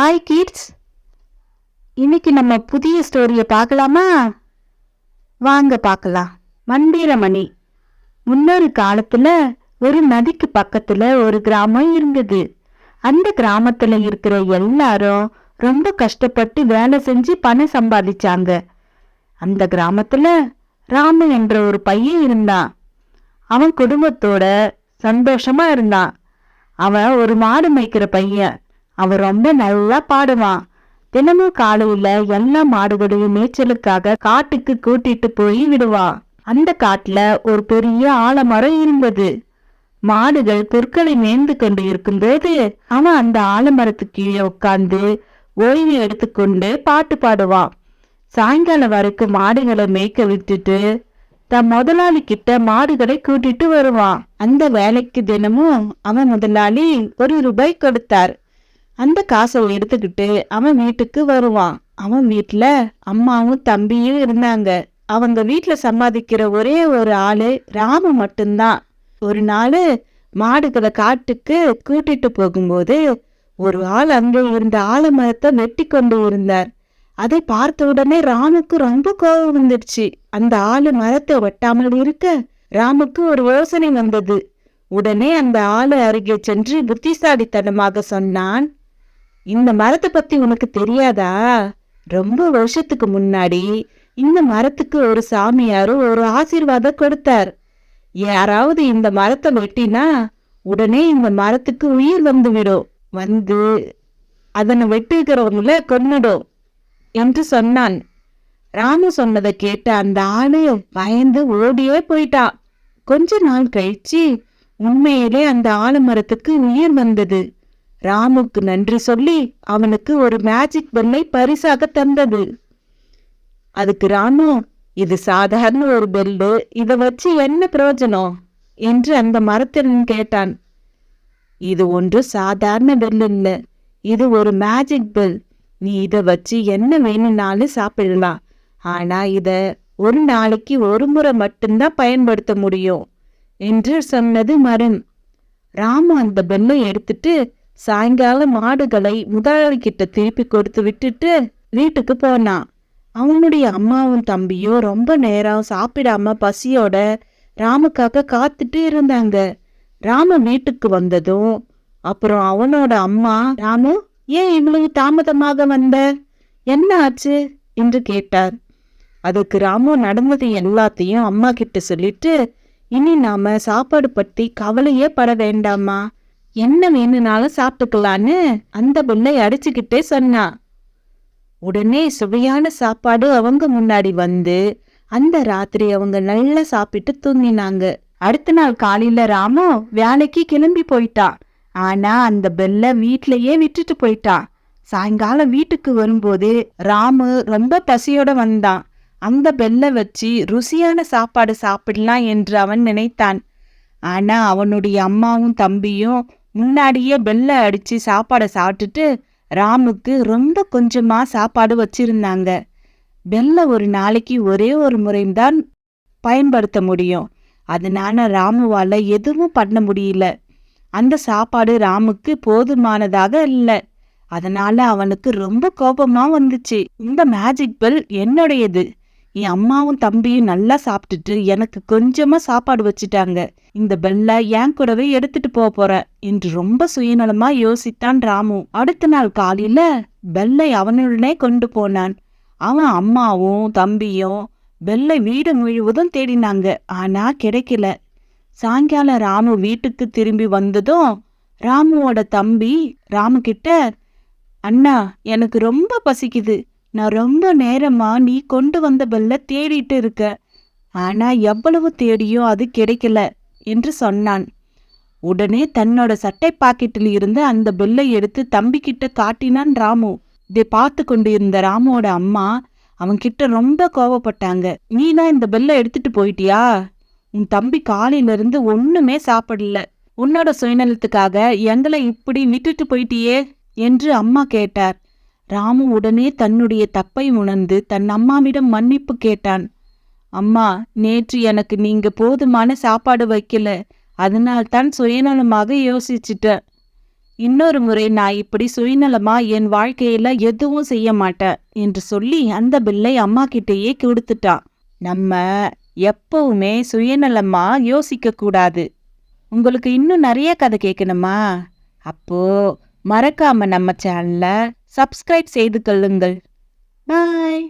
Hi Keats இன்னைக்கு நம்ம புதிய ஸ்டோரியை பார்க்கலாமா? வாங்க பார்க்கலாம். மந்திரமணி. முன்னொரு காலத்துல ஒரு நதிக்கு பக்கத்துல ஒரு கிராமம் இருந்தது. அந்த கிராமத்துல இருக்கிற எல்லாரும் ரொம்ப கஷ்டப்பட்டு வேலை செஞ்சு பணம் சம்பாதிச்சாங்க. அந்த கிராமத்துல ராமு என்ற ஒரு பையன் இருந்தான். அவன் குடும்பத்தோட சந்தோஷமா இருந்தான். அவன் ஒரு மாடு மேய்க்கிற பையன். அவன் ரொம்ப நல்லா பாடுவான். தினமும் காலையில எல்லா மாடுகளையும் மேய்ச்சலுக்காக காட்டுக்கு கூட்டிட்டு போய் விடுவான். அந்த காட்டுல ஒரு பெரிய ஆலமரம் இருந்தது. மாடுகள் புற்களை மேய்ந்து கொண்டு இருக்கும்போது அவன் அந்த ஆலமரத்துக்கு கீழே உட்கார்ந்து ஓய்வு எடுத்துக்கொண்டு பாட்டு பாடுவான். சாயங்காலம் வரைக்கும் மாடுகளை மேய்க்க விட்டுட்டு தன் முதலாளி கிட்ட மாடுகளை கூட்டிட்டு வருவான். அந்த வேலைக்கு தினமும் அவன் முதலாளி ஒரு ரூபாய் கொடுத்தார். அந்த காசை எடுத்துக்கிட்டு அவன் வீட்டுக்கு வருவான். அவன் வீட்டில் அம்மாவும் தம்பியும் இருந்தாங்க. அவங்க வீட்டில் சம்பாதிக்கிற ஒரே ஒரு ஆளு ராமு மட்டும்தான். ஒரு நாள் மாடுகளை காட்டுக்கு கூட்டிட்டு போகும்போது ஒரு ஆள் அங்கே இருந்த ஆலமரத்தை வெட்டி கொண்டு இருந்தார். அதை பார்த்த உடனே ராமுக்கு ரொம்ப கோபம் வந்துடுச்சு. அந்த ஆளு மரத்தை வெட்டாமல் இருக்க ராமுக்கு ஒரு யோசனை வந்தது. உடனே அந்த ஆளு அருகே சென்று புத்திசாலித்தனமாக சொன்னான் இந்த மரத்தை பத்தி உனக்கு தெரியாதா? ரொம்ப வருஷத்துக்கு முன்னாடி இந்த மரத்துக்கு ஒரு சாமியாரும் ஒரு ஆசீர்வாதம் கொடுத்தார். யாராவது இந்த மரத்தை வெட்டினா உடனே இந்த மரத்துக்கு உயிர் வந்து விடும். வந்து அதனை வெட்டுகிறவங்கள கொன்னுடும் என்று சொன்னான். ராமு சொன்னதை கேட்ட அந்த ஆளு பயந்து ஓடியே போயிட்டான் கொஞ்ச நாள் கழிச்சு உண்மையிலே அந்த ஆலமரத்துக்கு உயிர் வந்தது. ராமுக்கு நன்றி சொல்லி அவனுக்கு ஒரு மேஜிக் பெல்லை பரிசாக தந்தது. அதுக்கு ராமு இது சாதாரண ஒரு பெல்லு இதை வச்சு என்ன பிரயோஜனம்? என்று அந்த மரத்தினன் கேட்டான். இது ஒன்று சாதாரண பெல் இல்லை இது ஒரு மேஜிக் பெல் நீ இதை வச்சு என்ன வேணும்னாலும் சாப்பிடலாம். ஆனா இத ஒரு நாளைக்கு ஒரு முறை மட்டும்தான் பயன்படுத்த முடியும் என்று சொன்னது மரம் ராமு அந்த பெல்லை எடுத்துட்டு சாயங்காலம் மாடுகளை முதலாளிக்கிட்ட திருப்பி கொடுத்து விட்டுட்டு வீட்டுக்கு போனான். அவனுடைய அம்மாவும் தம்பியும் ரொம்ப நேரம் சாப்பிடாம பசியோட ராமுக்காக காத்துட்டு இருந்தாங்க. ராம வீட்டுக்கு வந்ததும் அப்புறம் அவனோட அம்மா ராமு ஏன் இவ்வளவு தாமதமாக வந்த? என்ன ஆச்சு? என்று கேட்டார். அதுக்கு ராமு நடந்தது எல்லாத்தையும் அம்மா கிட்ட சொல்லிட்டு இனி நாம சாப்பாடு பற்றி கவலையே பட வேண்டாமா என்ன வேணும்னாலும் சாப்பிட்டுக்கலான்னு அந்த புல்லை அடிச்சுக்கிட்டே சொன்னான் உடனே சுவையான சாப்பாடு அவங்க முன்னாடி வந்து அந்த ராத்திரி அவங்க நல்லா சாப்பிட்டு தூங்கினாங்க. அடுத்த நாள் காலையில ராமு வேலைக்கு கிளம்பி போயிட்டான் ஆனா அந்த பெல்ல வீட்லயே விட்டுட்டு போயிட்டான் சாயங்காலம் வீட்டுக்கு வரும்போது ராமு ரொம்ப பசியோட வந்தான். அந்த பெல்லை வச்சு ருசியான சாப்பாடு சாப்பிடலாம் என்று அவன் நினைத்தான். ஆனா அவனுடைய அம்மாவும் தம்பியும் முன்னாடியே பெல்லை அடித்து சாப்பாடை சாப்பிட்டுட்டு ராமுக்கு ரொம்ப கொஞ்சமாக சாப்பாடு வச்சிருந்தாங்க. பெல்லை ஒரு நாளைக்கு ஒரே ஒரு முறைந்தான் பயன்படுத்த முடியும். அதனால ராமுவால் எதுவும் பண்ண முடியல. அந்த சாப்பாடு ராமுக்கு போதுமானதாக இல்லை. அதனால அவனுக்கு ரொம்ப கோபமாக வந்துச்சு. இந்த மேஜிக் பெல் என்னுடையது? என் அம்மாவும் தம்பியும் நல்லா சாப்பிட்டுட்டு எனக்கு கொஞ்சமா சாப்பாடு வச்சுட்டாங்க. இந்த பெல்ல என் கூடவே எடுத்துட்டு போக போறேன் என்று ரொம்ப சுயநலமா யோசித்தான் ராமு. அடுத்த நாள் காலையில பெல்லை அவனுடனே கொண்டு போனான். அவன் அம்மாவும் தம்பியும் பெல்லை வீடு முழுவதும் தேடினாங்க. ஆனா கிடைக்கல. சாயங்காலம் ராமு வீட்டுக்கு திரும்பி வந்ததும் ராமுவோட தம்பி ராமு கிட்ட அண்ணா எனக்கு ரொம்ப பசிக்குது. நான் ரொம்ப நேரமா நீ கொண்டு வந்த பெல்ல தேடிட்டு இருக்க. ஆனா எவ்வளவு தேடியும் அது கிடைக்கல என்று சொன்னான். உடனே தன்னோட சட்டை பாக்கெட்டில் இருந்து அந்த பெல்லை எடுத்து தம்பிக்கிட்ட காட்டினான் ராமு. இதை பார்த்து கொண்டிருந்த ராமுவோட அம்மா அவன்கிட்ட ரொம்ப கோவப்பட்டாங்க. நீ தான் இந்த பெல்லை எடுத்துட்டு போயிட்டியா? உன் தம்பி காலையில இருந்து ஒண்ணுமே சாப்பிடல. உன்னோட சுயநலத்துக்காக எங்களை இப்படி விட்டுட்டு போயிட்டியே? என்று அம்மா கேட்டார். ராமு உடனே தன்னுடைய தப்பை உணர்ந்து தன் அம்மாவிடம் மன்னிப்பு கேட்டான். அம்மா நேற்று எனக்கு நீங்க போதுமான சாப்பாடு வைக்கல. அதனால்தான் சுயநலமாக யோசிச்சுட்டேன் இன்னொரு முறை நான் இப்படி சுயநலமா என் வாழ்க்கையில எதுவும் செய்ய மாட்டேன் என்று சொல்லி அந்த பில்லை அம்மா கிட்டேயே கொடுத்துட்டான் நம்ம எப்பவுமே சுயநலமா யோசிக்க கூடாது. உங்களுக்கு இன்னும் நிறைய கதை கேட்கணுமா? அப்போ மறக்காம நம்ம சேனலை சப்ஸ்கிரைப் செய்து கொள்ளுங்கள். பாய்